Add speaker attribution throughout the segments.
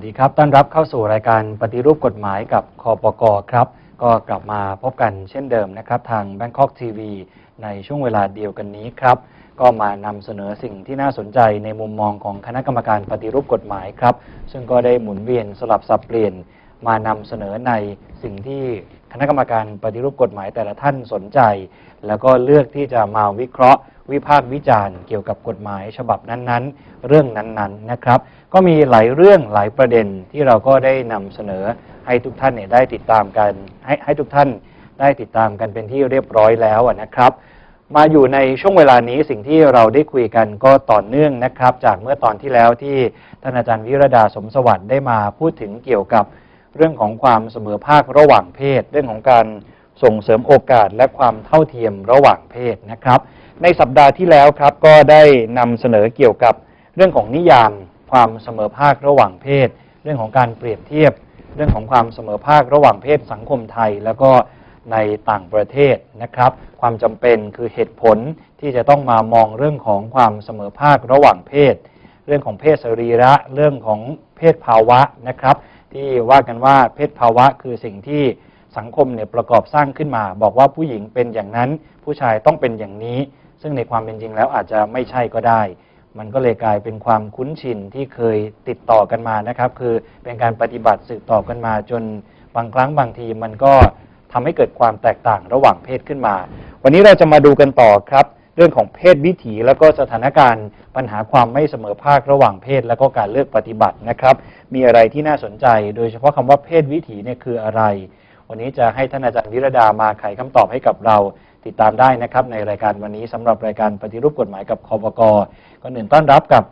Speaker 1: วัสดีครับ ต้อนรับเข้าสู่รายการปฏิรูปกฎหมายกับคอปกครับ ก็กลับมาพบกันเช่นเดิมนะครับ ทาง Bangkok TV ในช่วงเวลาเดียวกันนี้ครับ ก็มานำเสนอสิ่งที่น่าสนใจในมุมมองของคณะกรรมการปฏิรูปกฎหมายครับ ซึ่งก็ได้หมุนเวียนสลับสับเปลี่ยนมานำเสนอในสิ่งที่คณะกรรมการปฏิรูปกฎหมายแต่ละท่านสนใจ แล้วก็เลือกที่จะมาวิเคราะห์ วิพากษ์วิจารณ์เกี่ยวกับกฎหมายฉบับนั้นๆ เรื่องนั้นๆนะครับ ก็มีหลายเรื่องหลายประเด็นที่เราก็ได้นำเสนอให้ทุกท่านเนี่ยได้ติดตามกันให้ให้ทุกท่านได้ติดตามกันเป็นที่เรียบร้อยแล้วนะครับ มาอยู่ในช่วงเวลานี้สิ่งที่เราได้คุยกันก็ต่อเนื่องนะครับ จากเมื่อตอนที่แล้วที่ท่านอาจารย์วิรดาสมสวัสดิ์ได้มาพูดถึงเกี่ยวกับเรื่องของความเสมอภาคระหว่างเพศ เรื่องของการส่งเสริมโอกาสและความเท่าเทียมระหว่างเพศนะครับ ในสัปดาห์ที่แล้วครับก็ได้นำเสนอเกี่ยวกับเรื่องของนิยาม ความเสมอภาคระหว่างเพศ เรื่องของการเปรียบเทียบ เรื่องของความเสมอภาคระหว่างเพศสังคมไทย แล้วก็ในต่างประเทศนะครับ ความจำเป็นคือเหตุผลที่จะต้องมามองเรื่องของความเสมอภาคระหว่างเพศ เรื่องของเพศสรีระ เรื่องของเพศภาวะนะครับ ที่ว่ากันว่าเพศภาวะคือสิ่งที่สังคมเนี่ยประกอบสร้างขึ้นมา บอกว่าผู้หญิงเป็นอย่างนั้น ผู้ชายต้องเป็นอย่างนี้ ซึ่งในความเป็นจริงแล้วอาจจะไม่ใช่ก็ได้ มันก็เลยกลายเป็นความคุ้นชินที่เคยติดต่อกันมานะครับ คือเป็นการปฏิบัติสืบต่อกันมา จนบางครั้งบางทีมันก็ทำให้เกิดความแตกต่างระหว่างเพศขึ้นมา วันนี้เราจะมาดูกันต่อครับ เรื่องของเพศวิถีแล้วก็สถานการณ์ปัญหาความไม่เสมอภาคระหว่างเพศ แล้วก็การเลือกปฏิบัตินะครับ มีอะไรที่น่าสนใจ โดยเฉพาะคำว่าเพศวิถีเนี่ยคืออะไร วันนี้จะให้ท่านอาจารย์วิรดามาไขคำตอบให้กับเรา ติดตามได้นะครับในรายการวันนี้สำหรับรายการปฏิรูปกฎหมายกับคอปกก็หนึ่งต้อนรับกับ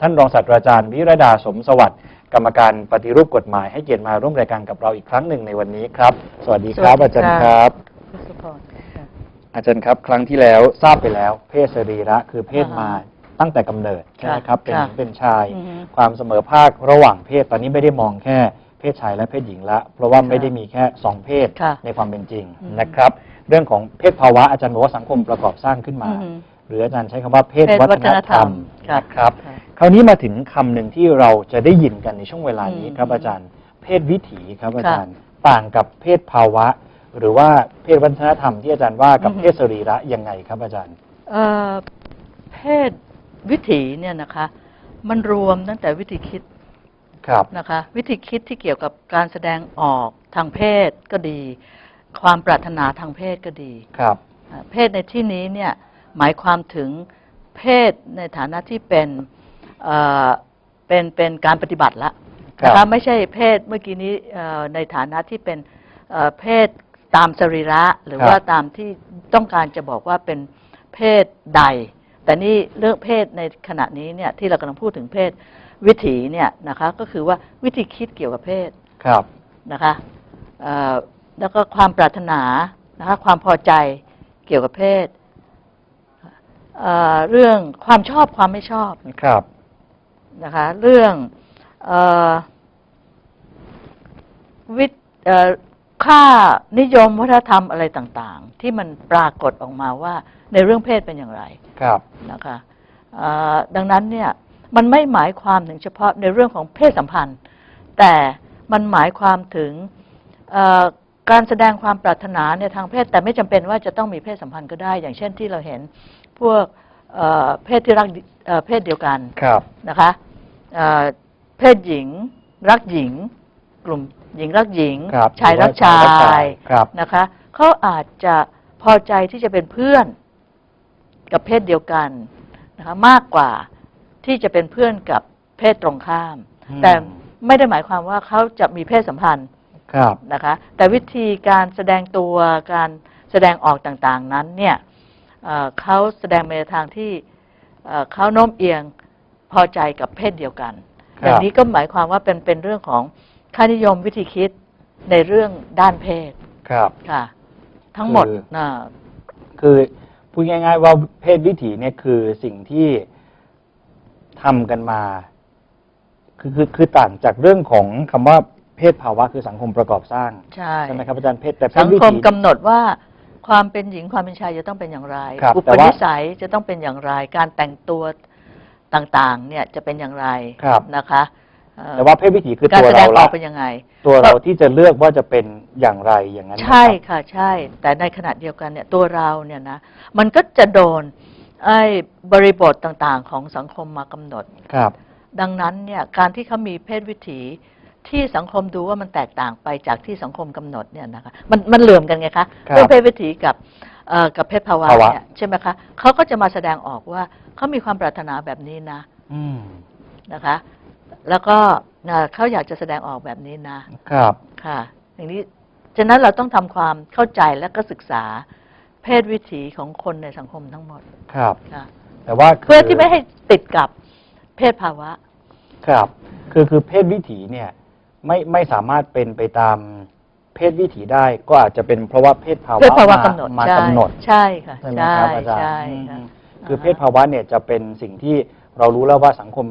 Speaker 1: ท่านรองศาสตราจารย์วิรดาสมสวัสดิ์กรรมการปฏิรูปกฎหมายให้เกียรติมาร่วมรายการกับเราอีกครั้งหนึ่งในวันนี้ครับ สวัสดีครับ
Speaker 2: สวัสดี
Speaker 1: อาจารย์
Speaker 2: ค่ะ
Speaker 1: ครับ
Speaker 2: พุทธพรค่ะ
Speaker 1: อาจารย์ครับ ครั้งที่แล้วทราบไปแล้ว เพศสรีระคือเพศ
Speaker 2: อ่าฮะ
Speaker 1: มาตั้งแต่กำเนิดใช่ไหมครับเป็น
Speaker 2: ค่ะ
Speaker 1: เป็นชาย
Speaker 2: อือฮึ
Speaker 1: ความเสมอภาคระหว่างเพศตอนนี้ไม่ได้มองแค่เพศชายและเพศหญิงละ เพราะว่าไม่ได้มีแค่สองเพศ
Speaker 2: ค่ะ
Speaker 1: ในความเป็นจริง
Speaker 2: อืม
Speaker 1: นะครับ เรื่องของเพศภาวะอาจารย์บอกว่าสังคมประกอบสร้างขึ้นมา
Speaker 2: อือฮึ
Speaker 1: หรืออาจารย์ใช้คำว่าเพศ
Speaker 2: เพศ
Speaker 1: วั
Speaker 2: วั
Speaker 1: ฒ
Speaker 2: ฒ
Speaker 1: น
Speaker 2: น
Speaker 1: ธ
Speaker 2: ธ
Speaker 1: ร
Speaker 2: ร
Speaker 1: ร
Speaker 2: ร
Speaker 1: ม
Speaker 2: ม
Speaker 1: นะครับ
Speaker 2: ค่ะ
Speaker 1: คราวนี้มาถึงคำหนึ่งที่เราจะได้ยินกันในช่วงเวลานี้
Speaker 2: อืม
Speaker 1: ครับอาจารย์ เพศวิถีครับอา
Speaker 2: ค่ะ
Speaker 1: จารย์ต่างกับเพศภาวะ หรือว่าเพศวัฒนธรรมที่อาจารย์ว่ากับ
Speaker 2: อือฮึ
Speaker 1: เพศสรีระยังไงครับอาจารย์
Speaker 2: เอ่อเพศวิถีเนี่ยนะคะ มันรวมตั้งแต่วิธีคิด
Speaker 1: ครับ
Speaker 2: นะคะ วิธีคิดที่เกี่ยวกับการแสดงออกทางเพศก็ดี ความปรารถนาทางเพศก็ดี
Speaker 1: ครับ
Speaker 2: อ่าเพศในที่นี้เนี่ยหมายความถึงเพศในฐานะที่เป็นเอ่อเป็นเป็นการปฏิบัติละ
Speaker 1: ครับ
Speaker 2: นะคะไม่ใช่เพศเมื่อกี้นี้เอ่อในฐานะที่เป็นเอ่อเพศตามสรีระหรือว่าตามที่ต้องการจะบอกว่าเป็นเพศใด แต่นี่เรื่องเพศในขณะนี้เนี่ยที่เรากำลังพูดถึงเพศวิถีเนี่ยนะคะก็คือว่าวิธีคิดเกี่ยวกับเพศ
Speaker 1: ครับ
Speaker 2: นะคะเอ่อ แล้วก็ความปรารถนานะคะความพอใจเกี่ยวกับเพศเอ่อเรื่องความชอบความไม่ชอบ
Speaker 1: ครับ
Speaker 2: นะคะ เรื่องเออวิเอ่อค่านิยมวัฒนธรรมอะไรต่างๆ ที่มันปรากฏออกมาว่าในเรื่องเพศเป็นอย่างไร
Speaker 1: ครับ
Speaker 2: นะคะเอ่อดังนั้นเนี่ยมันไม่หมายความถึงเฉพาะในเรื่องของเพศสัมพันธ์ แต่มันหมายความถึงเอ่อ การแสดงความปรารถนาในทางเพศ แต่ไม่จำเป็นว่าจะต้องมีเพศสัมพันธ์ก็ได้ อย่างเช่นที่เราเห็นพวกเอ่อเพศที่รักเอ่อเพศเดียวกัน
Speaker 1: ครับ
Speaker 2: นะคะเอ่อเพศหญิง รักหญิง กลุ่มหญิงรักหญิง
Speaker 1: ครับ
Speaker 2: ชายรักชา
Speaker 1: หรือว่าชายรักชาย
Speaker 2: ย
Speaker 1: ครับ
Speaker 2: นะคะเขาอาจจะพอใจที่จะเป็นเพื่อนกับเพศเดียวกันนะคะมากกว่าที่จะเป็นเพื่อนกับเพศตรงข้าม
Speaker 1: อืม
Speaker 2: แต่ไม่ได้หมายความว่าเขาจะมีเพศสัมพันธ์
Speaker 1: ครับ
Speaker 2: นะคะ แต่วิธีการแสดงตัวการแสดงออกต่างๆนั้นเนี่ยเอ่อเขาแสดงในทางที่เอ่อเขาโน้มเอียงพอใจกับเพศเดียวกัน
Speaker 1: ครับ
Speaker 2: อย่างนี้ก็หมายความว่าเป็นเป็นเรื่องของค่านิยมวิธีคิดในเรื่องด้านเพศ
Speaker 1: ครับ
Speaker 2: ค่ะ ทั้งหมด
Speaker 1: คือ
Speaker 2: นะ
Speaker 1: คือพูดง่ายๆว่าเพศวิถีเนี่ยคือสิ่งที่ทำกันมา คือคือคือต่างจากเรื่องของคำว่า เพศภาวะคือสังคมประกอบสร้าง
Speaker 2: ใช่
Speaker 1: ใช่ไหมครับอาจารย์เพศแต่เพ
Speaker 2: สั
Speaker 1: ศ
Speaker 2: ง
Speaker 1: วิ
Speaker 2: คม
Speaker 1: ถี
Speaker 2: กำหนดว่าความเป็นหญิงความเป็นชายจะต้องเป็นอย่างไร
Speaker 1: ครับ
Speaker 2: อุ
Speaker 1: แต่
Speaker 2: ป
Speaker 1: ว่า
Speaker 2: นิสัยจะต้องเป็นอย่างไร การแต่งตัวต่างๆเนี่ยจะเป็นอย่างไร
Speaker 1: ครับ
Speaker 2: นะคะเอ่อ
Speaker 1: แต่ว่าเพศวิถีคือ
Speaker 2: การ
Speaker 1: ตัว
Speaker 2: แสด
Speaker 1: เรา
Speaker 2: งอ
Speaker 1: ละ
Speaker 2: อกเป็นยังไง
Speaker 1: ตัวเราที่จะเลือกว่าจะเป็นอย่างไรอย่างนั้นนะ
Speaker 2: ใช่
Speaker 1: ครับ
Speaker 2: ค่ะใช่ แต่ในขณะเดียวกันเนี่ยตัวเราเนี่ยนะมันก็จะโดนไอ้บริบทต่างๆ ของสังคมมากำหนด
Speaker 1: ครับ
Speaker 2: ดังนั้นเนี่ยการที่เขามีเพศวิถี ที่สังคมดูว่ามันแตกต่างไปจากที่สังคมกำหนดเนี่ยนะคะมันมันเหลื่อมกันไงคะ
Speaker 1: ครับ
Speaker 2: เรื่องเพศวิถีกับเอ่อกับเพศภาวะ
Speaker 1: ภาวะ
Speaker 2: เนี่ยใช่ไหมคะเขาก็จะมาแสดงออกว่าเขามีความปรารถนาแบบนี้นะ
Speaker 1: อืม
Speaker 2: นะคะ แล้วก็เอ่อเขาอยากจะแสดงออกแบบนี้นะ
Speaker 1: ครับ
Speaker 2: ค่ะ อย่างนี้ฉะนั้นเราต้องทำความเข้าใจและก็ศึกษาเพศวิถีของคนในสังคมทั้งหมด
Speaker 1: ครับ
Speaker 2: ค่ะ
Speaker 1: แต่ว่าคื
Speaker 2: เพื่อที่ไม่ให้ติดกับเพศภาวะ
Speaker 1: ครับ คือคือเพศวิถีเนี่ย ไม่ไม่สามารถเป็นไปตามเพศวิถีได้ก็อาจจะเป็นเพราะว่าเพศภาวะ
Speaker 2: เพศภาวะ
Speaker 1: ม
Speaker 2: กำหนด
Speaker 1: มา
Speaker 2: ใช่
Speaker 1: กำหนด
Speaker 2: ใช่ค่ะ
Speaker 1: ใช่ไหม
Speaker 2: ใช่
Speaker 1: ครับอาจารย์
Speaker 2: ใช่
Speaker 1: อืม
Speaker 2: ค่ะ
Speaker 1: คือเพศภาวะเนี่ยจะเป็นสิ่งที่เรารู้แล้วว่าสังคม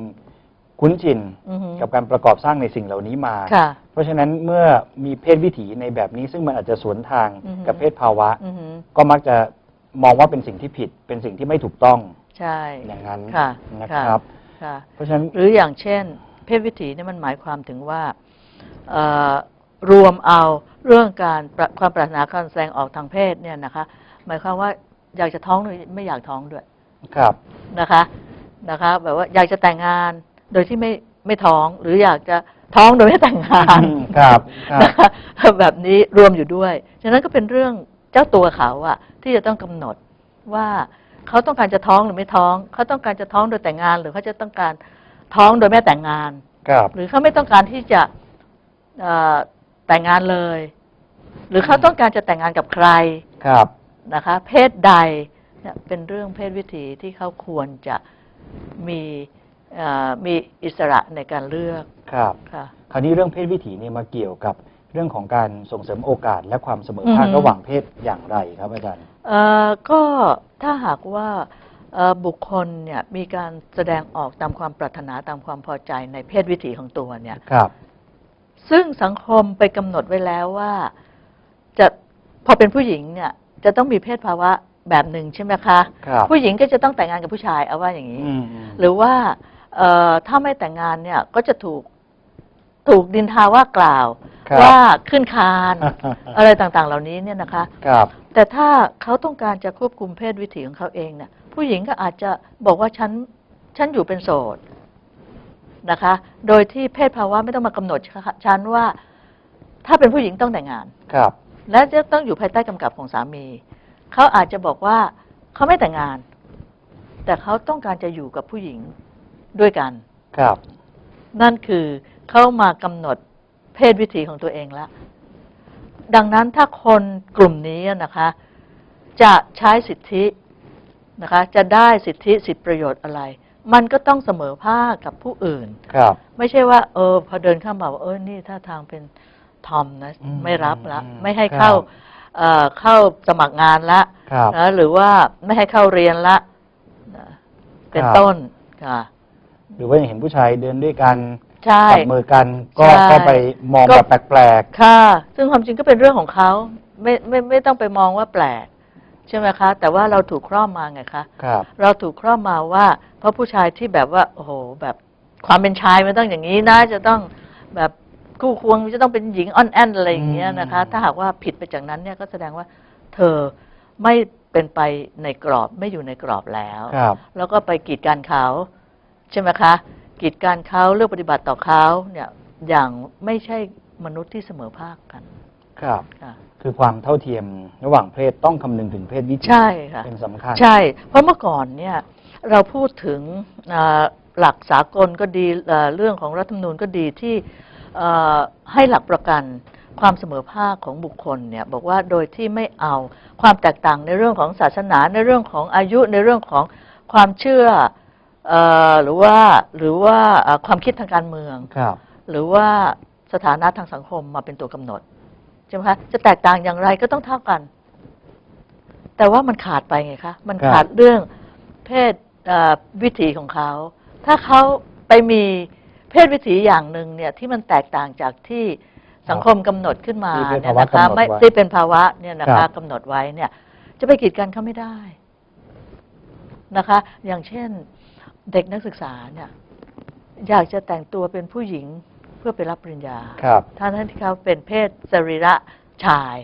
Speaker 1: คุ้นชิน
Speaker 2: อือฮึ
Speaker 1: กับการประกอบสร้างในสิ่งเหล่านี้มา
Speaker 2: ค่ะ
Speaker 1: เพราะฉะนั้นเมื่อมีเพศวิถีในแบบนี้ ซึ่งมันอาจจะสวนทาง
Speaker 2: อือฮึ
Speaker 1: กับเพศภาวะ
Speaker 2: อือฮึ
Speaker 1: ก็มักจะมองว่าเป็นสิ่งที่ผิด เป็นสิ่งที่ไม่ถูกต้อง
Speaker 2: ใช่
Speaker 1: อย่างนั้น
Speaker 2: ค่ะ
Speaker 1: นะครับ
Speaker 2: ค่ะ
Speaker 1: เพราะฉะนั้น
Speaker 2: หรืออย่างเช่น เพศวิถีเนี่ยมันหมายความถึงว่าเอ่อ รวมเอาเรื่องการประความปรารถนาการแสดงออกทางเพศเนี่ยนะคะ หมายความว่าอยากจะท้องหรือไม่อยากท้องด้วย
Speaker 1: ครับ
Speaker 2: นะคะนะคะแบบว่าอยากจะแต่งงานโดยที่ไม่ไม่ท้องหรืออยากจะท้องโดยไม่แต่งงาน
Speaker 1: ครับครับ
Speaker 2: นะคะแบบนี้รวมอยู่ด้วย ฉะนั้นก็เป็นเรื่องเจ้าตัวเขาอะที่จะต้องกำหนดว่าเขาต้องการจะท้องหรือไม่ท้อง เขาต้องการจะท้องโดยแต่งงาน หรือเขาจะต้องการท้องโดยไม่แต่งงาน
Speaker 1: ครับ
Speaker 2: หรือเขาไม่ต้องการที่จะเอ่อ แต่งงานเลย หรือเขาต้องการจะแต่งงานกับใคร
Speaker 1: ครับ
Speaker 2: นะคะ เพศใดเนี่ยเป็นเรื่องเพศวิถีที่เขาควรจะมีเอ่อมีอิสระในการเลือก
Speaker 1: ครับ
Speaker 2: ค่ะ
Speaker 1: คราวนี้เรื่องเพศวิถีเนี่ยมาเกี่ยวกับเรื่องของการส่งเสริมโอกาสและความเสมอภาค
Speaker 2: อือฮึ
Speaker 1: ระหว่างเพศอย่างไรครับอาจารย์
Speaker 2: เอ่อก็ถ้าหากว่าเอ่อบุคคลเนี่ยมีการแสดงออกตามความปรารถนาตามความพอใจในเพศวิถีของตัวเนี่ย
Speaker 1: ครับ
Speaker 2: ซึ่งสังคมไปกำหนดไว้แล้วว่าจะพอเป็นผู้หญิงเนี่ยจะต้องมีเพศภาวะแบบหนึ่งใช่ไหมคะ
Speaker 1: ครับ
Speaker 2: ผู้หญิงก็จะต้องแต่งงานกับผู้ชายเอาว่าอย่างนี้
Speaker 1: อืมอืม
Speaker 2: หรือว่าเอ่อถ้าไม่แต่งงานเนี่ยก็จะถูกถูกดินทาว่ากล่าว
Speaker 1: ครับ
Speaker 2: ว่าขึ้นคาน อะไรต่างๆ เหล่านี้เนี่ยนะคะ
Speaker 1: ครับ
Speaker 2: แต่ถ้าเขาต้องการจะควบคุมเพศวิถีของเขาเองเนี่ยผู้หญิงก็อาจจะบอกว่าฉันฉันอยู่เป็นโสด นะคะ โดยที่เพศภาวะไม่ต้องมากำหนดฉันว่า ถ้าเป็นผู้หญิงต้องแต่งงาน
Speaker 1: ครับ
Speaker 2: และจะต้องอยู่ภายใต้กำกับของสามีเขาอาจจะบอกว่าเขาไม่แต่งงาน แต่เขาต้องการจะอยู่กับผู้หญิงด้วยกัน
Speaker 1: ครับ
Speaker 2: นั่นคือเขามากำหนดเพศวิถีของตัวเองแล้วดังนั้นถ้าคนกลุ่มนี้นะคะ จะใช้สิทธินะคะ จะได้สิทธิสิทธิประโยชน์อะไร มันก็ต้องเสมอภาคกับผู้อื่น
Speaker 1: ครับ
Speaker 2: ไม่ใช่ว่า เออ พอเดินเข้ามาว่าเออนี่ถ้าทางเป็นทอมนะ
Speaker 1: อืม
Speaker 2: ไม่รับละ
Speaker 1: อืม
Speaker 2: ไม่ให้
Speaker 1: ครับ
Speaker 2: เข้าเอ่อเข้าสมัครงานละ
Speaker 1: ครับ
Speaker 2: นะหรือว่าไม่ให้เข้าเรียนละนะเป็น
Speaker 1: ครับ
Speaker 2: ต้นค่ะ
Speaker 1: หรือว่าอย่างเห็นผู้ชายเดินด้วยกัน
Speaker 2: ใช่
Speaker 1: จับมือกันก็
Speaker 2: ใช่
Speaker 1: ก็ไปมอง
Speaker 2: ก็
Speaker 1: แบบแปลก
Speaker 2: ค่ะ ซึ่งความจริงก็เป็นเรื่องของเขาไม่ไม่ไม่ต้องไปมองว่าแปลก ใช่ไหมคะ แต่ว่าเราถูกครอบมาไงคะ
Speaker 1: ๆครับ
Speaker 2: เราถูกครอบมาว่า เพราะผู้ชายที่แบบว่า โอ้โห แบบความเป็นชายมันต้องอย่างนี้นะ จะต้องแบบคู่ควงจะต้องเป็นหญิงอ่อนแอนอะไรอย่างเงี้ยนะคะ
Speaker 1: อืม
Speaker 2: ถ้าหากว่าผิดไปจากนั้นเนี่ยก็แสดงว่าเธอไม่เป็นไปในกรอบไม่อยู่ในกรอบแล้ว
Speaker 1: ครับ
Speaker 2: แล้วก็ไปกีดกันเขาใช่ไหมคะ กีดกันเขาเลือกปฏิบัติต่อเขาเนี่ยอย่างไม่ใช่มนุษย์ที่เสมอภาคกัน
Speaker 1: ครับ
Speaker 2: ค่ะ
Speaker 1: คือความเท่าเทียมระหว่างเพศต้องคำนึงถึงเพศวิถี
Speaker 2: ใช่ค่ะ
Speaker 1: เป็นสำคัญ
Speaker 2: ใช่ เพราะเมื่อก่อนเนี่ยเราพูดถึงอ่าหลักสากลก็ดีเอ่อเรื่องของรัฐธรรมนูญก็ดีที่เอ่อให้หลักประกันความเสมอภาคของบุคคลเนี่ยบอกว่าโดยที่ไม่เอาความแตกต่างในเรื่องของศาสนาในเรื่องของอายุในเรื่องของความเชื่อเอ่อหรือว่าหรือว่าเอ่อความคิดทางการเมือง
Speaker 1: ครับ
Speaker 2: หรือว่าสถานะทางสังคมมาเป็นตัวกำหนด ใช่ไหมคะจะแตกต่างอย่างไรก็ต้องเท่ากัน แต่ว่ามันขาดไปไงคะมัน
Speaker 1: ครับ
Speaker 2: ขาดเรื่องเพศเอ่อวิถีของเขา ถ้าเขาไปมีเพศวิถีอย่างหนึ่งเนี่ยที่มันแตกต่างจากที่สังคมกำหนดขึ้นมา
Speaker 1: ที่เป็น
Speaker 2: เนี่ย
Speaker 1: ภาวะ
Speaker 2: นะคะ
Speaker 1: กำหนด
Speaker 2: ไม่
Speaker 1: ไว้
Speaker 2: ที่เป็นภาวะเนี่ยนะ
Speaker 1: ครั
Speaker 2: คะ
Speaker 1: บ
Speaker 2: กำหนดไว้เนี่ย จะไปกีดกันเขาไม่ได้นะคะ อย่างเช่นเด็กนักศึกษาเนี่ยอยากจะแต่งตัวเป็นผู้หญิงเพื่อไปรับปริญญา
Speaker 1: ครับ
Speaker 2: ท่านที่เขาเป็นเพศสรีระชาย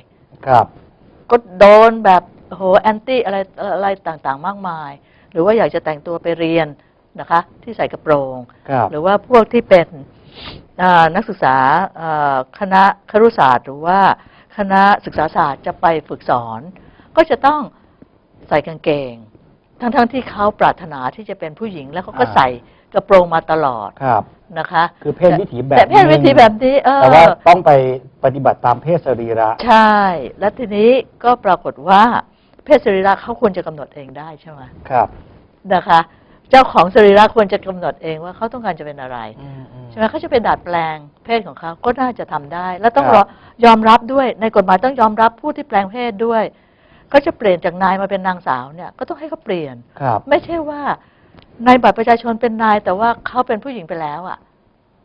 Speaker 1: ครับ
Speaker 2: ก็โดนแบบโอ้โหแอนตี้อะไรอะไรต่างๆ มากมาย หรือว่าอยากจะแต่งตัวไปเรียนนะคะ ที่ใส่กระโปรง
Speaker 1: ครับ
Speaker 2: หรือว่าพวกที่เป็นอ่านักศึกษาอ่าคณะครุศาสตร์ หรือว่าคณะศึกษาศาสตร์จะไปฝึกสอน ก็จะต้องใส่กางเกง ทั้งๆที่เขาปรารถนาที่จะเป็นผู้หญิง แล้วเขาก็
Speaker 1: อ่า
Speaker 2: ใส่กระโปรงมาตลอด
Speaker 1: ครับ
Speaker 2: นะคะ
Speaker 1: คือเพศวิถีแบบ
Speaker 2: แต่เพศวิถี
Speaker 1: หนึ่ง
Speaker 2: แบบนี้เออ
Speaker 1: แต่ว่าต้องไปปฏิบัติตามเพศสรีระ
Speaker 2: ใช่ และทีนี้ก็ปรากฏว่าเพศสรีระเขาควรจะกำหนดเองได้ใช่ไหม
Speaker 1: ครับ
Speaker 2: นะคะ เจ้าของสรีระควรจะกำหนดเองว่าเขาต้องการจะเป็นอะไร
Speaker 1: อืมอืม
Speaker 2: ใช่ไหมเขาจะเป็นดัดแปลงเพศของเขาก็น่าจะทำได้ แล้วต้อง
Speaker 1: ครับ
Speaker 2: รอยอมรับด้วยในกฎหมายต้องยอมรับผู้ที่แปลงเพศด้วยเขาจะเปลี่ยนจากนายมาเป็นนางสาวเนี่ย ก็ต้องให้เขาเปลี่ยน
Speaker 1: ครับ
Speaker 2: ไม่ใช่ว่า ในบัตรประชาชนเป็นนาย แต่ว่าเขาเป็นผู้หญิงไปแล้วอะ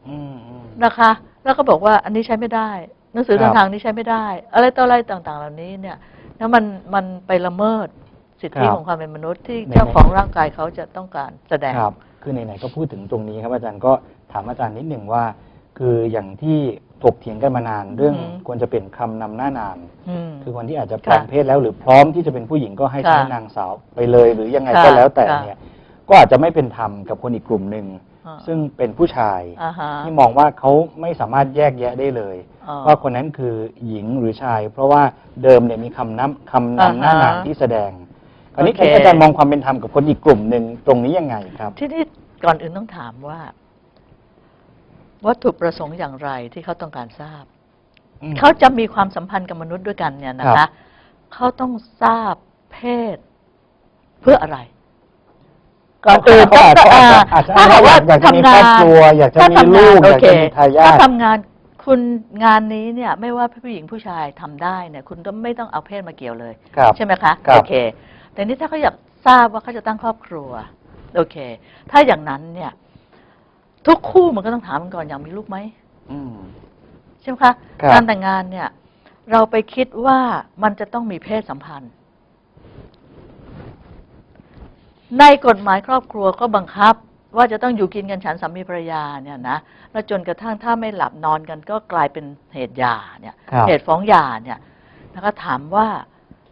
Speaker 1: อืมอืม
Speaker 2: นะคะ แล้วก็บอกว่าอันนี้ใช้ไม่ได้ หนังสือ
Speaker 1: ครับ
Speaker 2: เดินทางนี้ใช้ไม่ได้ อะไรต่ออะไรต่างๆ เหล่านี้เนี่ยแล้วมันมันไปละเมิดสิทธิของความเป็นมนุษย์ที่เจ้าของร่างกายเขาจะต้องการแสดง
Speaker 1: ครับ คือไหนๆก็พูดถึงตรงนี้ครับอาจารย์ก็ถามอาจารย์นิดหนึ่งว่า คืออย่างที่ถกเถียงกันมานานเรื่อง
Speaker 2: อือหือ
Speaker 1: ควรจะเป็นคำนำหน้านาม
Speaker 2: อืม
Speaker 1: คือคนที่อาจจะแป
Speaker 2: ค่ะ
Speaker 1: ลงเพศแล้วหรือพร้อมที่จะเป็นผู้หญิงก็ให้ใช้
Speaker 2: ค่ะ
Speaker 1: นางสาวไปเลยหรือยังไง
Speaker 2: ค่ะ
Speaker 1: ก็แล้วแต่
Speaker 2: ค่ะ
Speaker 1: เนี่ย ก็อาจจะไม่เป็นธรรมกับคนอีกกลุ่มหนึ่ง
Speaker 2: อ่า
Speaker 1: ซึ่งเป็นผู้ชาย
Speaker 2: อ่าฮะ
Speaker 1: ที่มองว่าเขาไม่สามารถแยกแยะได้เลย
Speaker 2: อ๋อ
Speaker 1: ว่าคนนั้นคือหญิงหรือชาย เพราะว่าเดิมเนี่ยมีคำนำคำนำหน้า
Speaker 2: อ่าฮะ
Speaker 1: นามที่แสดงอันนี้
Speaker 2: โอเค
Speaker 1: อาจารย์มองความเป็นธรรมกับคนอีกกลุ่มหนึ่งตรงนี้ยังไงครับ
Speaker 2: ที่นี่ก่อนอื่นต้องถามว่า วัตถุประสงค์อย่างไรที่เขาต้องการทราบ
Speaker 1: อืม
Speaker 2: เขาจะมีความสัมพันธ์กับมนุษย์ด้วยกันเนี่ยนะ
Speaker 1: ครั
Speaker 2: คะ
Speaker 1: บ
Speaker 2: เขาต้องทราบเพศเพื่ออะไร ก่อนอื่น
Speaker 1: เขา
Speaker 2: ต้อง
Speaker 1: อาจจะ
Speaker 2: อ่า
Speaker 1: อาจจะ
Speaker 2: ถ้าหากว่า
Speaker 1: อยากจะมี
Speaker 2: ทำงา
Speaker 1: ครอบ
Speaker 2: น
Speaker 1: ครัวอยากจะ
Speaker 2: ถ้า
Speaker 1: มี
Speaker 2: ทำ
Speaker 1: ลู
Speaker 2: งาน
Speaker 1: ก
Speaker 2: โอ
Speaker 1: อยาก
Speaker 2: เค
Speaker 1: จะมีทายา
Speaker 2: ถ้า
Speaker 1: ท
Speaker 2: ทำงานคุณงานนี้เนี่ยไม่ว่าผู้หญิงผู้ชายทำได้เนี่ยคุณก็ไม่ต้องเอาเพศมาเกี่ยวเลย
Speaker 1: ครับ
Speaker 2: ใช่ไหมคะ
Speaker 1: ครับ
Speaker 2: โอเค แต่นี่ถ้าเขาอยากทราบว่าเขาจะตั้งครอบครัว โอเค ถ้าอย่างนั้นเนี่ย ทุกคู่มันก็ต้องถามกันก่อนอยากมีลูกไหม
Speaker 1: อืม
Speaker 2: ใช่ไหมคะ
Speaker 1: ครับ
Speaker 2: การแต่งงานเนี่ย เราไปคิดว่ามันจะต้องมีเพศสัมพันธ์ ในกฎหมายครอบครัวก็บังคับ ว่าจะต้องอยู่กินกันฉันสามีภรรยาเนี่ยนะแล้วจนกระทั่งถ้าไม่หลับนอนกันก็กลายเป็นเหตุหย่าเนี่ย
Speaker 1: ครับ
Speaker 2: เหตุฟ้องหย่าเนี่ยแล้วก็ถามว่า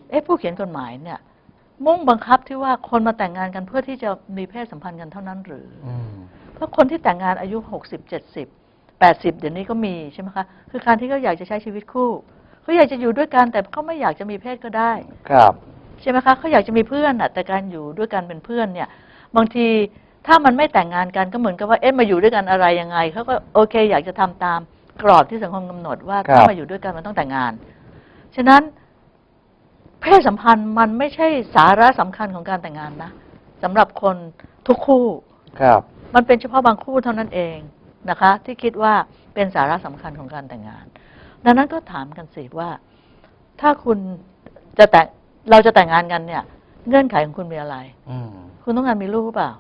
Speaker 2: เอ๊ะผู้เขียนกฎหมายเนี่ย มุ่งบังคับที่ว่าคนมาแต่งงานกันเพื่อที่จะมีเพศสัมพันธ์กันเท่านั้นหรือ
Speaker 1: อืม
Speaker 2: เพราะคนที่แต่งงานอายุหกสิบเจ็ดสิบแปดสิบเดี๋ยวนี้ก็มีใช่ไหมคะ คือการที่เขาอยากจะใช้ชีวิตคู่เขาอยากจะอยู่ด้วยกันแต่เขาไม่อยากจะมีเพศก็ได้
Speaker 1: ครับ
Speaker 2: ใช่ไหมคะเขาอยากจะมีเพื่อนน่ะแต่การอยู่ด้วยกันเป็นเพื่อนเนี่ย บางทีถ้ามันไม่แต่งงานกันก็เหมือนกับว่าเอ๊ะมาอยู่ด้วยกันอะไรยังไงเขาก็โอเค อยากจะทำตามกรอบที่สังคมกำหนดว่า
Speaker 1: ครับ
Speaker 2: ถ้ามาอยู่ด้วยกันมันต้องแต่งงาน ฉะนั้นเพศสัมพันธ์มันไม่ใช่สาระสำคัญของการแต่งงานนะสำหรับคนทุกคู่
Speaker 1: ครับ
Speaker 2: มันเป็นเฉพาะบางคู่เท่านั้นเองนะคะ ที่คิดว่าเป็นสาระสำคัญของการแต่งงาน ดังนั้นก็ถามกันสิว่า ถ้าคุณจะแต่ง เราจะแต่งงานกันเนี่ย เงื่อนไขของคุณมีอะไร
Speaker 1: อืม
Speaker 2: คุณต้องการมีลูกหรือเปล่า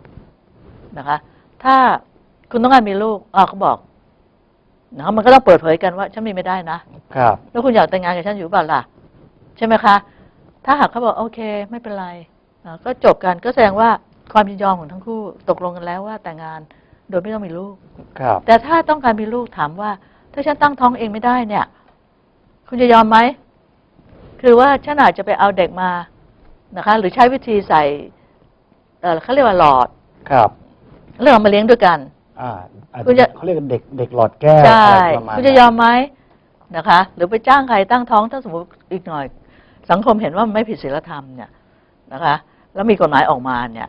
Speaker 2: นะคะ ถ้าคุณต้องการมีลูกอ่าเขาบอกนะคะมันก็ต้องเปิดเผยกันว่าฉันมีไม่ได้นะ ครับ แล้วคุณอยากแต่งงานกับฉันอยู่เปล่าล่ะ ใช่ไหมคะ ถ้าหากเขาบอกโอเค ไม่เป็นไรอ่าก็จบกันก็แสดงว่าความยินยอมของทั้งคู่ตกลงกันแล้วว่าแต่งงานโดยไม่ต้องมีลูก
Speaker 1: ครับ
Speaker 2: แต่ถ้าต้องการมีลูกถามว่า ถ้าฉันตั้งท้องเองไม่ได้เนี่ย คุณจะยอมไหม คือว่าฉันอาจจะไปเอาเด็กมานะคะ หรือใช้วิธีใส่เอ่อเขาเรียกว่าหลอด
Speaker 1: ครับ
Speaker 2: เรื่องเอามาเลี้ยงด้วยกัน
Speaker 1: อ่าอาจ
Speaker 2: คุณจะ
Speaker 1: เขาเรียกว่าเด็กเด็กหลอดแก้ว
Speaker 2: ใช่
Speaker 1: อะไรประมาณ
Speaker 2: คุณจะยอมไหมนะคะ หรือไปจ้างใครตั้งท้องถ้าสมมติอีกหน่อย สังคมเห็นว่ามันไม่ผิดศีลธรรมเนี่ยนะคะ แล้วมีกฎหมายออกมาเนี่ย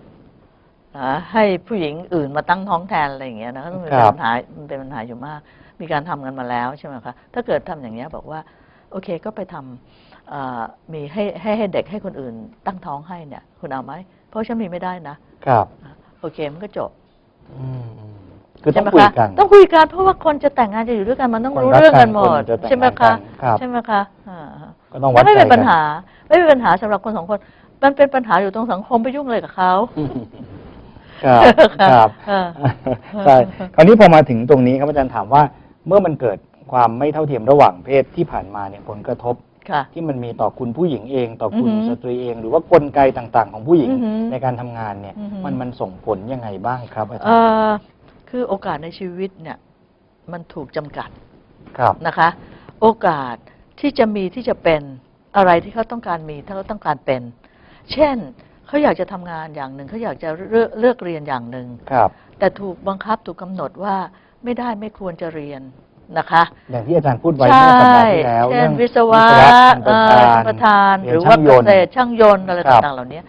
Speaker 2: นะให้ผู้หญิงอื่นมาตั้งท้องแทนอะไรอย่างเงี้ยนะก็ต้องมีปัญหามันเป็นปัญหาอยู่มาก มีการทำกันมาแล้วใช่ไหมคะถ้าเกิดทำอย่างเนี้ยบอกว่า โอเคก็ไปทำเอ่อ มีให้ให้ให้เด็กให้คนอื่น ตั้งท้องให้เนี่ย คุณเอาไหมเพราะฉันมีไม่ได้นะครับ โอเคมันก็จบ
Speaker 1: อืมอืมคือต้
Speaker 2: ใช่
Speaker 1: อง
Speaker 2: ไหม
Speaker 1: คุย
Speaker 2: คะ
Speaker 1: กัน
Speaker 2: ต้องคุยกันเพราะว่าคนจะแต่งงานจะอยู่ด้วยกันมันต้อง
Speaker 1: คน
Speaker 2: รู้
Speaker 1: รัก
Speaker 2: เรื่องกัน
Speaker 1: กัน
Speaker 2: หมด
Speaker 1: คนจะแต่ง
Speaker 2: ใช่ไหม
Speaker 1: งานกั
Speaker 2: คะ
Speaker 1: นครับ
Speaker 2: ใช่ไหมคะอ่า
Speaker 1: ก็ต้องวั
Speaker 2: แล้
Speaker 1: ด
Speaker 2: วไม่
Speaker 1: ใจ
Speaker 2: เป็น
Speaker 1: กั
Speaker 2: ปัญหา ไม่เป็นปัญหาสำหรับคนสองคน มันเป็นปัญหาอยู่ตรงสังคมไปยุ่งเลยกับเขา
Speaker 1: ครับครับ
Speaker 2: เออ
Speaker 1: ใช่คราวนี้พอมาถึงตรงนี้ครับอาจารย์ถามว่า เมื่อมันเกิดความไม่เท่าเทียมระหว่างเพศที่ผ่านมาเนี่ยผลกระทบ
Speaker 2: ค่ะ
Speaker 1: ที่มันมีต่อคุณผู้หญิงเอง ต่อคุณ
Speaker 2: อือหือ
Speaker 1: สตรีเอง หรือว่ากลไกต่างๆ ของผู้หญิง
Speaker 2: อือหือ
Speaker 1: ในการทำงานเนี่ย
Speaker 2: อือหือ
Speaker 1: มันมันส่งผลยังไงบ้างครับอาจาร
Speaker 2: เอ่
Speaker 1: ย์
Speaker 2: อคือโอกาสในชีวิตเนี่ย มันถูกจำกัด
Speaker 1: ครับ
Speaker 2: นะคะ โอกาสที่จะมีที่จะเป็นอะไรที่เขาต้องการมีถ้าเขาต้องการเป็น เช่นเขาอยากจะทำงานอย่างหนึ่งเขาอยากจะเลือกเลือกเรียนอย่างหนึ่ง
Speaker 1: ครับ
Speaker 2: แต่ถูกบังคับถูกกำหนดว่าไม่ได้ไม่ควรจะเรียน นะคะ
Speaker 1: อย่างที่อาจารย์พูดไว้
Speaker 2: ใช่
Speaker 1: เมื่อสัปดาห์ที่แล้ว
Speaker 2: เช่น
Speaker 1: เรื่อง
Speaker 2: วิศวะ
Speaker 1: วิศวะ
Speaker 2: เอ่อ
Speaker 1: ท่าน
Speaker 2: ป
Speaker 1: ประระ
Speaker 2: ธา
Speaker 1: ธานน
Speaker 2: หรือ
Speaker 1: เยน
Speaker 2: ว่า
Speaker 1: ช่ง
Speaker 2: เก
Speaker 1: ยนต์
Speaker 2: ษตรช่างยนต์อะไร
Speaker 1: ครับ
Speaker 2: ต่างๆเหล่านี้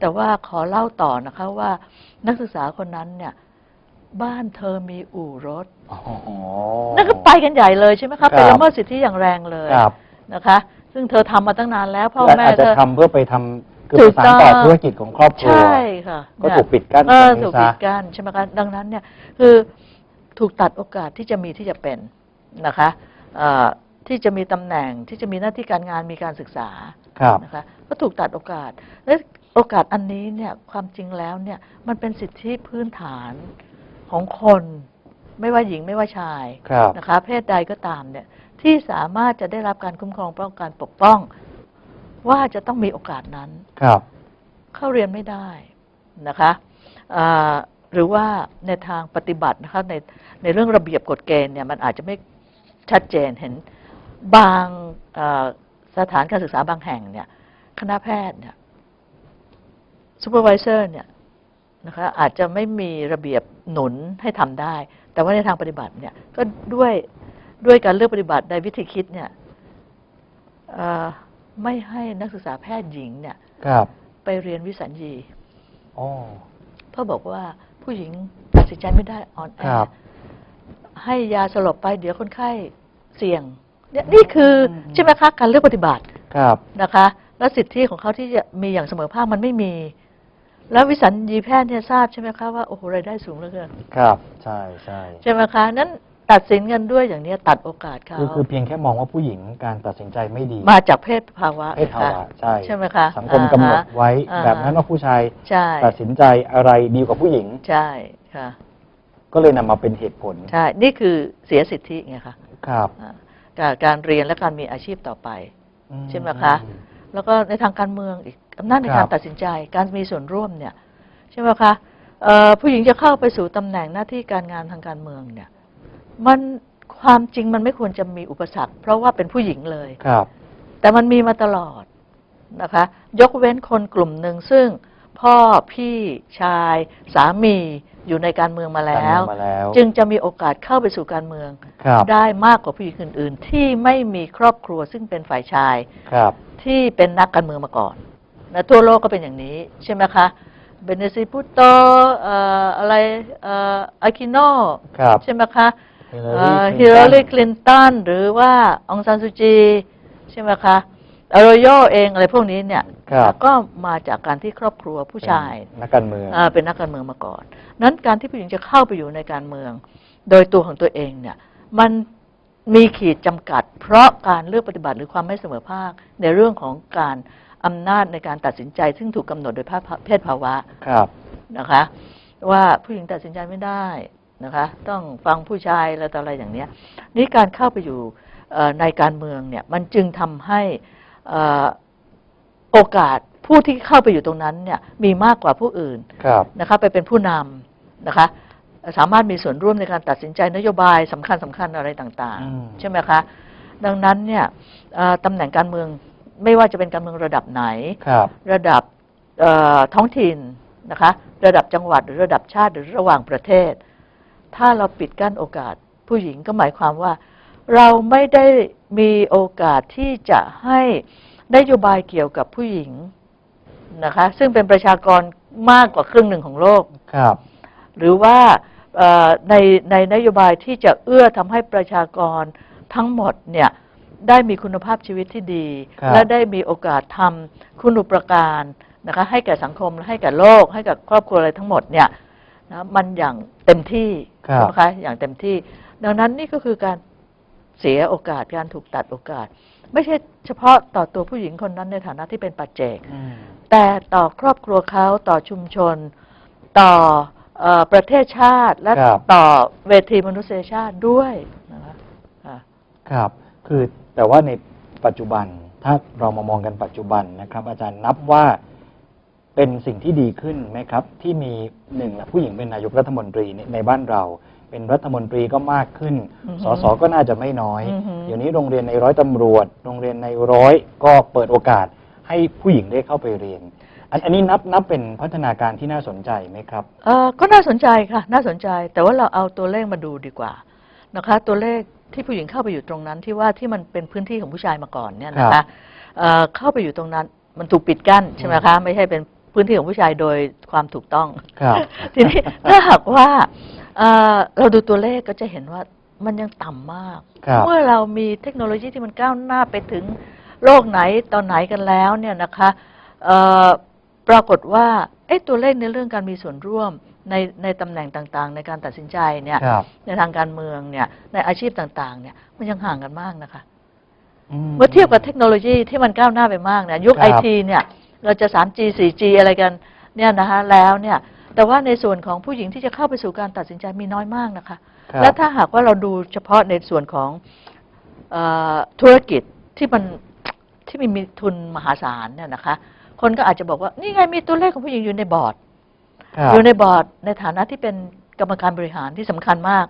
Speaker 2: แต่ว่าขอเล่าต่อนะคะว่านักศึกษาคนนั้นเนี่ย บ้านเธอมีอู่รถ
Speaker 1: อ๋อ
Speaker 2: นั่นก็ไปกันใหญ่เลยใช่ไหม
Speaker 1: ครั
Speaker 2: คะ
Speaker 1: บ
Speaker 2: ไปละเมิดสิทธิอย่างแรงเลย
Speaker 1: ครับ
Speaker 2: นะคะ ซึ่งเธอทำมาตั้งนานแล้วพ่อ
Speaker 1: และ
Speaker 2: แม่
Speaker 1: อาจ
Speaker 2: เธ
Speaker 1: จะ
Speaker 2: อ
Speaker 1: ทำเพื่อไปทำคือ
Speaker 2: ถู
Speaker 1: ไป
Speaker 2: ก
Speaker 1: สานต่อ
Speaker 2: ต้อง
Speaker 1: ธุรกิจของครอบครัว
Speaker 2: ใช่ค่ะ
Speaker 1: ก็
Speaker 2: เนี่ย
Speaker 1: ถูกปิดกั้น
Speaker 2: เออ
Speaker 1: ตรงนี้
Speaker 2: ถูก
Speaker 1: ซะ
Speaker 2: ปิดกั้นใช่ไหมคะดังนั้นเนี่ยคือถูกตัดโอกาสที่จะมีที่จะเป็น นะคะเอ่อที่จะมีตำแหน่งที่จะมีหน้าที่การงานมีการศึกษา
Speaker 1: ครับ
Speaker 2: นะคะก็ถูกตัดโอกาสและโอกาสอันนี้เนี่ยความจริงแล้วเนี่ยมันเป็นสิทธิพื้นฐานของคนไม่ว่าหญิงไม่ว่าชาย
Speaker 1: ครับ
Speaker 2: นะคะเพศใดก็ตามเนี่ยที่สามารถจะได้รับการคุ้มครองป้องกันปกป้อง ว่าจะต้องมีโอกาสนั้น
Speaker 1: ครับ
Speaker 2: เข้าเรียนไม่ได้นะคะอ่าหรือว่าในทางปฏิบัตินะคะในในเรื่องระเบียบกฎเกณฑ์เนี่ยมันอาจจะไม่ ชัดเจนเห็นบางเอ่อสถานการศึกษาบางแห่งเนี่ย คณะแพทย์เนี่ยซูเปอร์วิเซอร์เนี่ยนะคะอาจจะไม่มีระเบียบหนุนให้ทำได้ แต่ว่าในทางปฏิบัติเนี่ยก็ด้วยด้วยการเลือกปฏิบัติในวิธีคิดเนี่ยเอ่อไม่ให้นักศึกษาแพทย์หญิงเนี่ย
Speaker 1: ครับ
Speaker 2: ไปเรียนวิสัญญี
Speaker 1: อ๋อ
Speaker 2: เพราะบอกว่าผู้หญิงตัดสินใจไม่ได้อ่อนแอ
Speaker 1: ครับ
Speaker 2: ให้ยาสลบไปเดี๋ยวคนไข้เสี่ยงเนี่ยนี่คืออ
Speaker 1: ม
Speaker 2: ใช่ไหมคะการเลือกปฏิบัติ
Speaker 1: ครับ
Speaker 2: นะคะ และสิทธิของเขาที่จะมีอย่างเสมอภาคมันไม่มี แล้ววิสัญญีแพทย์เนี่ยทราบใช่ไหมคะว่าโอ้โหรายได้สูงเหลือเกิน
Speaker 1: ครับใช่ใช่
Speaker 2: ใช่ไหมคะนั้นตัดสินกันด้วยอย่างเนี้ยตัดโอกาสเขา
Speaker 1: คือคือเพียงแค่มองว่าผู้หญิงการตัดสินใจไม่ดี
Speaker 2: มาจากเพศภาวะ
Speaker 1: เพศภาวะใช่
Speaker 2: ใช่ไหมคะ
Speaker 1: สังคมกำหนดไว้
Speaker 2: อ่าฮะ
Speaker 1: แบบนั้นว่าผู้ชาย
Speaker 2: ใช่
Speaker 1: ตัดสินใจอะไรดีกว่าผู้หญิง
Speaker 2: ใช่ค่ะ
Speaker 1: ก็เลยนำมาเป็นเหตุผล
Speaker 2: ใช่ นี่คือเสียสิทธิไงคะ
Speaker 1: ครับ
Speaker 2: อ่าการการเรียนและการมีอาชีพต่อไป
Speaker 1: อื
Speaker 2: ใช่ไหมคะ แล้วก็ในทางการเมืองอีกอำนาจใน
Speaker 1: ครั
Speaker 2: การ
Speaker 1: บ
Speaker 2: ตัดสินใจ การมีส่วนร่วมเนี่ยใช่ไหมคะเอ่อผู้หญิงจะเข้าไปสู่ตำแหน่งหน้าที่การงานทางการเมืองเนี่ยมันความจริงมันไม่ควรจะมีอุปสรรค เพราะว่าเป็นผู้หญิงเลย
Speaker 1: ครับ
Speaker 2: แต่มันมีมาตลอดนะคะ ยกเว้นคนกลุ่มหนึ่งซึ่งพ่อพี่ชาย สามี อยู่ในการเมืองมาแล้ว
Speaker 1: การเมืองมาแล้ว
Speaker 2: จึงจะมีโอกาสเข้าไปสู่การเมือง
Speaker 1: ครับ
Speaker 2: ได้มากกว่าผู้หญิงอื่น ๆ ที่ไม่มีครอบครัวซึ่งเป็นฝ่ายชาย
Speaker 1: ครับ
Speaker 2: ที่เป็นนักการเมืองมาก่อนนะทั่วโลกก็เป็นอย่างนี้ ใช่ไหมคะเบเนซิปุโตเอ่ออะไรเอ่ออาคิโน
Speaker 1: ครับ
Speaker 2: ใช่ไหมคะ
Speaker 1: ฮิลลารี
Speaker 2: ฮิลลารีคลินตันหรือว่าองซานซูจี ใช่ไหมคะ อโรโยเองอะไรพวกนี้เนี่ย
Speaker 1: ครับ
Speaker 2: ก็มาจากการที่ครอบครัวผู้ชาย
Speaker 1: นักการเมือง
Speaker 2: อ่าเป็นนักการเมืองมาก่อน นั้นการที่ผู้หญิงจะเข้าไปอยู่ในการเมือง โดยตัวของตัวเองเนี่ยมันมีขีดจำกัด เพราะการเลือกปฏิบัติหรือความไม่เสมอภาคในเรื่องของการอำนาจในการตัดสินใจ ซึ่งถูกกำหนดโดยเพศภาวะ
Speaker 1: ครับ
Speaker 2: นะคะ ว่าผู้หญิงตัดสินใจไม่ได้นะคะ ต้องฟังผู้ชายอะไรต่ออะไรอย่างเนี้ยนี่การเข้าไปอยู่เอ่อในการเมืองเนี่ยมันจึงทำให้เอ่อ โอกาสผู้ที่เข้าไปอยู่ตรงนั้นเนี่ยมีมากกว่าผู้อื่น
Speaker 1: ครับ
Speaker 2: นะคะไปเป็นผู้นำนะคะสามารถมีส่วนร่วมในการตัดสินใจนโยบายสำคัญสำคัญอะไรต่าง
Speaker 1: อืม
Speaker 2: ๆใช่ไหมคะ ดังนั้นเนี่ยเอ่อตำแหน่งการเมืองไม่ว่าจะเป็นการเมืองระดับไหน
Speaker 1: ครับ
Speaker 2: ระดับเอ่อท้องถิ่นนะคะ ระดับจังหวัดหรือระดับชาติหรือระหว่างประเทศ ถ้าเราปิดกั้นโอกาสผู้หญิงก็หมายความว่า เราไม่ได้ มีโอกาสที่จะให้นโยบายเกี่ยวกับผู้หญิงนะคะ ซึ่งเป็นประชากรมากกว่าครึ่งหนึ่งของโลก
Speaker 1: ครับ
Speaker 2: หรือว่าเอ่อในในนโยบายที่จะเอื้อทำให้ประชากรทั้งหมดเนี่ยได้มีคุณภาพชีวิตที่ดี
Speaker 1: ครับ
Speaker 2: และได้มีโอกาสทำคุณูปการนะคะให้แก่สังคมและให้แก่โลก ให้กับครอบครัวอะไรทั้งหมดเนี่ยนะมันอย่างเต็มที่
Speaker 1: ครับ
Speaker 2: ใช่ไหมคะอย่างเต็มที่ ดังนั้นนี่ก็คือการ เสียโอกาสการถูกตัดโอกาส ไม่ใช่เฉพาะต่อตัวผู้หญิงคนนั้นในฐานะที่เป็นปัจเจก
Speaker 1: อืม
Speaker 2: แต่ต่อครอบครัวเขาต่อชุมชน ต่อเออประเทศชาติและ
Speaker 1: ครับ
Speaker 2: ต่อเวทีมนุษยชาติด้วยนะคะอะ
Speaker 1: ครับคือแต่ว่าในปัจจุบันถ้าเรามามองกันปัจจุบันนะครับ อาจารย์นับว่า เป็นสิ่งที่ดีขึ้นไหมครับ ที่มีหนึ่งละผู้หญิงเป็นนายกรัฐมนตรีในบ้านเรา เป็นรัฐมนตรีก็มากขึ้น
Speaker 2: อือฮึ
Speaker 1: สสก็น่าจะไม่น้อย
Speaker 2: อือฮึ
Speaker 1: เดี๋ยวนี้โรงเรียนในร้อยตำรวจ โรงเรียนในร้อยก็เปิดโอกาสให้ผู้หญิงได้เข้าไปเรียนอันอันนี้นับนับเป็นพัฒนาการที่น่าสนใจไหมครับ
Speaker 2: เออก็น่าสนใจค่ะ น่าสนใจ แต่ว่าเราเอาตัวเลขมาดูดีกว่านะคะ ตัวเลขที่ผู้หญิงเข้าไปอยู่ตรงนั้นที่ว่าที่มันเป็นพื้นที่ของผู้ชายมาก่อนเนี่ยนะ
Speaker 1: ครั
Speaker 2: คะ
Speaker 1: บ
Speaker 2: เอ่อเข้าไปอยู่ตรงนั้นมันถูกปิดกั้นใช่ไหมคะ ไม่ใช่เป็น พื้นที่ของผู้ชายโดยความถูกต้อง
Speaker 1: ครับ
Speaker 2: ทีนี้ถ้าหากว่าเอ่อเราดูตัวเลขก็จะเห็นว่ามันยังต่ำมาก
Speaker 1: ครับ
Speaker 2: เมื่อเรามีเทคโนโลยีที่มันก้าวหน้าไปถึงโลกไหนตอนไหนกันแล้วเนี่ยนะคะเอ่อปรากฏว่าเอ๊ะตัวเลขในเรื่องการมีส่วนร่วมในในตำแหน่งต่างๆ ในการตัดสินใจเนี่ย
Speaker 1: ครับ
Speaker 2: ในทางการเมืองเนี่ยในอาชีพต่างๆเนี่ยมันยังห่างกันมากนะคะ
Speaker 1: อืม
Speaker 2: เมื่อเทียบกับเทคโนโลยีที่มันก้าวหน้าไปมากเนี่ยยุค
Speaker 1: ครั
Speaker 2: ไอบทีเนี่ย เราจะ 3G 4G อะไรกันเนี่ยนะคะแล้วเนี่ยแต่ว่าในส่วนของผู้หญิงที่จะเข้าไปสู่การตัดสินใจมีน้อยมากนะคะ
Speaker 1: ครับ
Speaker 2: และถ้าหากว่าเราดูเฉพาะในส่วนของเออธุรกิจที่มันที่มีมีทุนมหาศาลเนี่ยนะคะ คนก็อาจจะบอกว่านี่ไงมีตัวเลขของผู้หญิงอยู่ในบอร์ด
Speaker 1: ครับ
Speaker 2: อยู่ในบอร์ดในฐานะที่เป็นกรรมการบริหารที่สำคัญมาก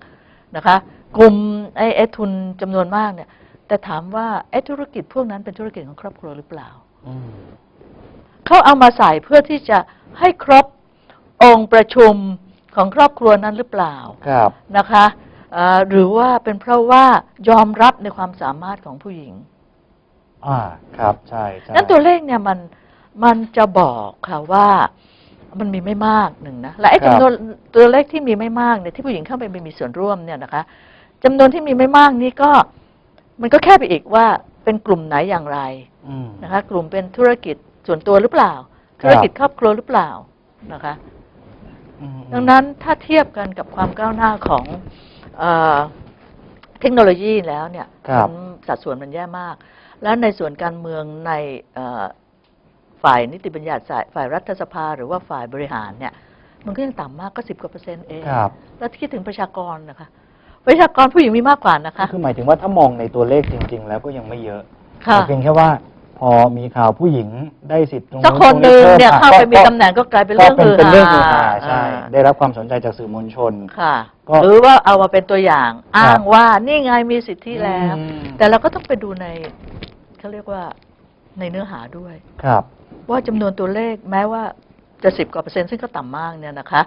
Speaker 2: นะคะ กลุ่มไอ้ไอ้ทุนจำนวนมากเนี่ย แต่ถามว่าไอ้ธุรกิจพวกนั้นเป็นธุรกิจของครอบครัวหรือเปล่า
Speaker 1: อืม
Speaker 2: เขาเอามาใส่เพื่อที่จะให้ครบองค์ประชุมของครอบครัวนั้นหรือเปล่า
Speaker 1: ครับ
Speaker 2: นะคะเอ่อหรือว่าเป็นเพราะว่ายอมรับในความสามารถของผู้หญิง
Speaker 1: อ่าครับใช่ใช่
Speaker 2: นั้นตัวเลขเนี่ยมันมันจะบอกค่ะว่ามันมีไม่มากหนึ่งนะและไอ้จำนวนตัวเลขที่มีไม่มากเนี่ยที่ผู้หญิงเข้าไปมีส่วนร่วมเนี่ยนะคะจำนวนที่มีไม่มากนี้ก็ มันก็แค่ไปอีกว่าเป็นกลุ่มไหนอย่างไร
Speaker 1: อืม
Speaker 2: นะคะ กลุ่มเป็นธุรกิจ ส่วนตัวหรือเปล่า
Speaker 1: ครับ
Speaker 2: ธุรกิจครอบครัวหรือเปล่านะคะ
Speaker 1: อืม
Speaker 2: ดังนั้นถ้าเทียบกันกับความก้าวหน้าของเออเทคโนโลยีแล้วเนี่ย
Speaker 1: ครับ
Speaker 2: มันสัดส่วนมันแย่มาก แล้วในส่วนการเมืองในเอ่อฝ่ายนิติบัญญัติฝ่ายฝ่ายรัฐสภา หรือว่าฝ่ายบริหารเนี่ย มันก็ยังต่ำมากก็สิบกว่าเปอร์เซ็นต์เอง
Speaker 1: ครับ
Speaker 2: แล้วคิดถึงประชากรนะคะ ประชากรผู้หญิงมีมากกว่านะคะ
Speaker 1: คือหมายถึงว่าถ้ามองในตัวเลขจริง ๆ แล้วก็ยังไม่เยอะ
Speaker 2: ค่ะ
Speaker 1: แต่เพียงแค่ว่า พอมีข่าวผู้หญิงได้สิทธิ์ตรง
Speaker 2: สักคนหนึ่งเนี่ย
Speaker 1: พิ่
Speaker 2: เข้าไปมี
Speaker 1: ก็
Speaker 2: ตำแหน่งก็กลายเป็นเรื่อง
Speaker 1: ก็
Speaker 2: ฮือ
Speaker 1: เป็น
Speaker 2: ฮา
Speaker 1: เรื่องฮือฮาใช่
Speaker 2: อ่า
Speaker 1: ได้รับความสนใจจากสื่อมวลชน
Speaker 2: ค่ะ
Speaker 1: ก็
Speaker 2: หรือว่าเอามาเป็นตัวอย่าง
Speaker 1: ครับ
Speaker 2: อ้างว่านี่ไงมีสิทธิแล้ว
Speaker 1: อืม
Speaker 2: แต่เราก็ต้องไปดูในเขาเรียกว่าในเนื้อหาด้วย
Speaker 1: ครับ
Speaker 2: ว่าจำนวนตัวเลขแม้ว่าจะสิบกว่าเปอร์เซ็นต์ซึ่งก็ต่ำมากเนี่ยนะคะ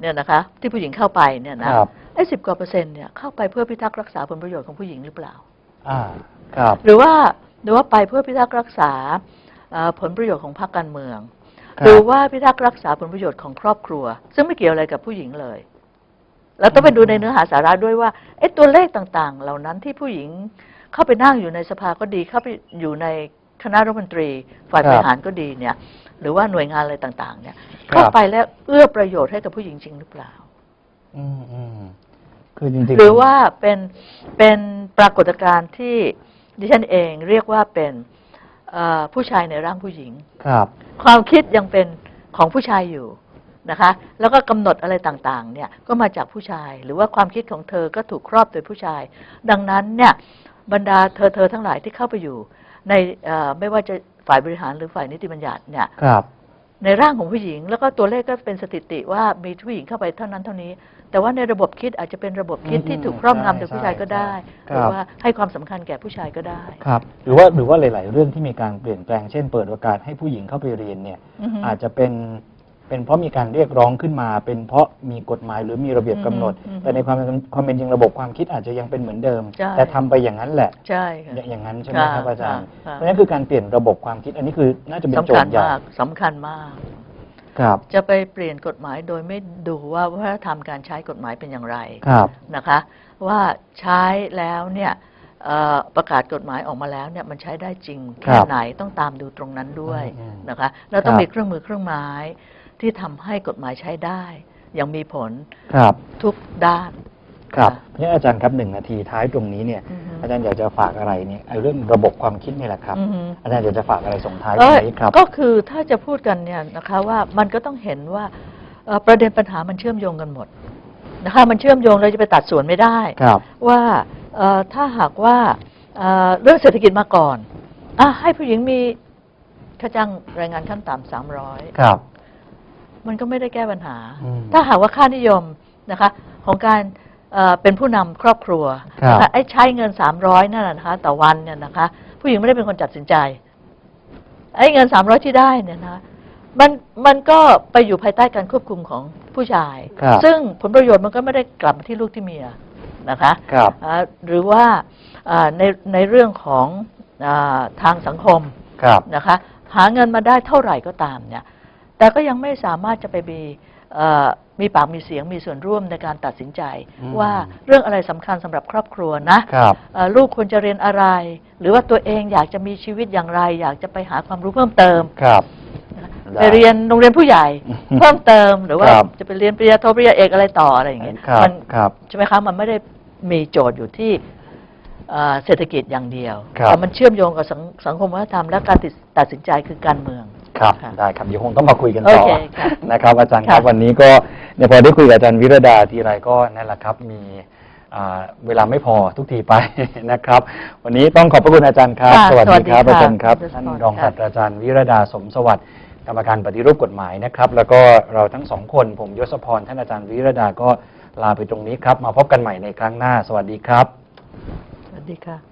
Speaker 2: เนี่ยนะคะ ที่ผู้หญิงเข้าไปเนี่ยนะครับไอ้สิบกว่าเปอร์เซ็นต์เนี่ยเข้าไปเพื่อพิทักษ์รักษาผลประโยชน์ของผู้หญิงหรือเปล่า
Speaker 1: อ่า ครับ
Speaker 2: หรือว่า หรือว่าไปเพื่อพิทักษ์รักษาเอ่อผลประโยชน์ของพรรคการเมือง
Speaker 1: ครับ
Speaker 2: หรือว่าพิทักษ์รักษาผลประโยชน์ของครอบครัว ซึ่งไม่เกี่ยวอะไรกับผู้หญิงเลยเราต้องไปดูในเนื้อหาสาระด้วยว่าไอ้ตัวเลขต่างๆ เหล่านั้นที่ผู้หญิงเข้าไปนั่งอยู่ในสภาก็ดี เข้าไปอยู่ในคณะรัฐมนตรี ฝ่ายบริหารก็ดีเนี่ย หรือว่าหน่วยงานอะไรต่างๆ เนี่ย
Speaker 1: ครับ
Speaker 2: เข้าไปแล้วเอื้อประโยชน์ให้กับผู้หญิงจริงหรือเปล่า
Speaker 1: อืมอืมคือจริงๆ
Speaker 2: หรือว่าเป็นเป็นปรากฏการณ์ที่ ดิฉันเองเรียกว่าเป็นเอ่อผู้ชายในร่างผู้หญิง
Speaker 1: ครับ
Speaker 2: ความคิดยังเป็นของผู้ชายอยู่นะคะ แล้วก็กำหนดอะไรต่างๆ เนี่ยก็มาจากผู้ชาย หรือว่าความคิดของเธอก็ถูกครอบโดยผู้ชาย ดังนั้นเนี่ยบรรดาเธอเธอทั้งหลายที่เข้าไปอยู่ ในเอ่อไม่ว่าจะฝ่ายบริหารหรือฝ่ายนิติบัญญัติเนี่ย
Speaker 1: ครับ
Speaker 2: ในร่างของผู้หญิง แล้วก็ตัวเลขก็เป็นสถิติว่ามีผู้หญิงเข้าไปเท่านั้นเท่านี้ แต่ว่าในระบบคิดอาจจะเป็นระบบคิดที่ถูกครอบงำโดยผู้ชายก็ได้
Speaker 1: ใช่
Speaker 2: หรือว่าให้ความสำคัญแก่ผู้ชายก็ได้
Speaker 1: ครับหรือว่าหรือว่าหลาย ๆ เรื่องที่มีการเปลี่ยนแปลงเช่นเปิดโอกาสให้ผู้หญิงเข้าไปเรียนเนี่ย
Speaker 2: อือฮึ
Speaker 1: อาจจะเป็นเป็นเพราะมีการเรียกร้องขึ้นมา เป็นเพราะมีกฎหมายหรือมีระเบียบกำหนด
Speaker 2: อือฮึ
Speaker 1: แต่ในความเป็นความเป็นจริงระบบความคิดอาจจะยังเป็นเหมือนเดิม
Speaker 2: ใช่
Speaker 1: แต่ทำไปอย่างนั้นแหละ
Speaker 2: ใช่ค่ะ
Speaker 1: อย่างอย่างนั้นใช่ไหมครับ
Speaker 2: ค่ะ
Speaker 1: อาจารย์
Speaker 2: ค่ะ
Speaker 1: เพราะฉะนั้นคือการเปลี่ยนระบบความคิดอันนี้คือน่าจะเป็นโจ
Speaker 2: สำคัญ
Speaker 1: ทย์ใหญ่
Speaker 2: มากสำคัญมาก
Speaker 1: ครับ
Speaker 2: จะไปเปลี่ยนกฎหมายโดยไม่ดูว่าวัฒนธรรมการใช้กฎหมายเป็นอย่างไร
Speaker 1: ครับ
Speaker 2: นะคะ ว่าใช้แล้วเนี่ยเอ่อประกาศกฎหมายออกมาแล้วเนี่ยมันใช้ได้จริง
Speaker 1: ค
Speaker 2: แค่
Speaker 1: รับ
Speaker 2: ไหนต้องตามดูตรงนั้นด้วย
Speaker 1: อืม
Speaker 2: นะคะ แล้วต้อง
Speaker 1: ครับ
Speaker 2: มีเครื่องมือเครื่องไม้ที่ทำให้กฎหมายใช้ได้ อย่างมีผล
Speaker 1: ครับ
Speaker 2: ทุกด้าน
Speaker 1: ครับ
Speaker 2: ค่ะ
Speaker 1: เพราะฉะนั้นอาจารย์ครับหนึ่งนาทีท้ายตรงนี้เนี่ย
Speaker 2: อือฮึ
Speaker 1: อาจารย์อยากจะฝากอะไรเนี่ยไอ้เรื่องระบบความคิดนี่แหละครับ
Speaker 2: อือฮึ
Speaker 1: อาจารย์อยากจะฝากอะไรส่งท้ายต
Speaker 2: เอ้
Speaker 1: รง
Speaker 2: ย
Speaker 1: นี้ครับ
Speaker 2: ก็คือถ้าจะพูดกันเนี่ยนะคะว่ามันก็ต้องเห็นว่าเอ่อประเด็นปัญหามันเชื่อมโยงกันหมดนะคะมันเชื่อมโยงเราจะไปตัดส่วนไม่ได้
Speaker 1: ครับ
Speaker 2: ว่าเอ่อถ้าหากว่าเอ่อเรื่องเศรษฐกิจมาก่อนอะให้ผู้หญิงมีค่าจ้างแรงงานขั้นต่ำสามร้อย
Speaker 1: ครับ
Speaker 2: มันก็ไม่ได้แก้ปัญหา
Speaker 1: อืม
Speaker 2: ถ้าหากว่าค่านิยมนะคะ ของการ เอ่อเป็นผู้นำครอบครัว
Speaker 1: ครับ
Speaker 2: นะคะไอ้ใช้เงินสามร้อยนั่นนะนะคะต่อวันเนี่ยนะคะ ผู้หญิงไม่ได้เป็นคนตัดสินใจ ไอ้เงินสามร้อยที่ได้เนี่ยนะคะมันมันก็ไปอยู่ภายใต้การควบคุมของผู้ชาย
Speaker 1: ครับ
Speaker 2: ซึ่งผลประโยชน์มันก็ไม่ได้กลับมาที่ลูกที่เมียนะคะ
Speaker 1: ครับ
Speaker 2: อ่าหรือว่าอ่าในในเรื่องของอาทางสังคม
Speaker 1: ครับ
Speaker 2: นะคะหาเงินมาได้เท่าไหร่ก็ตามเนี่ยแต่ก็ยังไม่สามารถจะไปมีเอ่อ มีปากมีเสียงมีส่วนร่วมในการตัดสินใจ
Speaker 1: อืม
Speaker 2: ว่าเรื่องอะไรสำคัญสำหรับครอบครัวนะครับเอ่อลูกควรจะเรียนอะไร หรือว่าตัวเองอยากจะมีชีวิตอย่างไร อยากจะไปหาความรู้เพิ่มเติม
Speaker 1: ครับ
Speaker 2: นะคะ
Speaker 1: ได้
Speaker 2: ไปเรียนโรงเรียนผู้ใหญ่ เพิ่มเติมหรือว่า
Speaker 1: ครับ
Speaker 2: จะไปเรียนปริญญาโทปริญญาเอกอะไรต่ออะไรอย่างเงี้ย
Speaker 1: ครับ
Speaker 2: มัน
Speaker 1: ครับ
Speaker 2: ใช่ไหมคะมันไม่ได้มีโจทย์อยู่ที่เอ่อเศรษฐกิจอย่างเดียว
Speaker 1: ครับ
Speaker 2: แต่มันเชื่อมโยงกับสังสังคมวัฒนธรรมและการติดตัดสินใจคือการเมือง
Speaker 1: ครับ
Speaker 2: ค่ะ
Speaker 1: ได้ครับเดี๋ยวคงต้องมาคุยกันต่อ
Speaker 2: โอเคค่ะ
Speaker 1: นะครับอาจารย์ครับ
Speaker 2: ค่ะ
Speaker 1: วันนี้ก็เนี่ยพอได้คุยกับอาจารย์วิรดาทีไรก็นั่นแหละครับมีอ่าเวลาไม่พอทุกทีไป นะครับ วันนี้ต้องขอบพระคุณอาจารย์ครับ
Speaker 2: ค่ะ
Speaker 1: สวัส
Speaker 2: สวั
Speaker 1: ดี
Speaker 2: สดี
Speaker 1: ครับ
Speaker 2: ค่ะ
Speaker 1: อาจารย์ครับ
Speaker 2: คุณ
Speaker 1: ท่าน
Speaker 2: สมร
Speaker 1: รอง
Speaker 2: ค่ะ
Speaker 1: ศาสตราจารย์วิรดาสมสวัสดิ์กรรมการปฏิรูปกฎหมายนะครับ แล้วก็เราทั้งสองคนผมยศพรท่านอาจารย์วิรดาก็ลาไปตรงนี้ครับ มาพบกันใหม่ในครั้งหน้า สวัสดีครับ
Speaker 2: สวัสดีค่ะ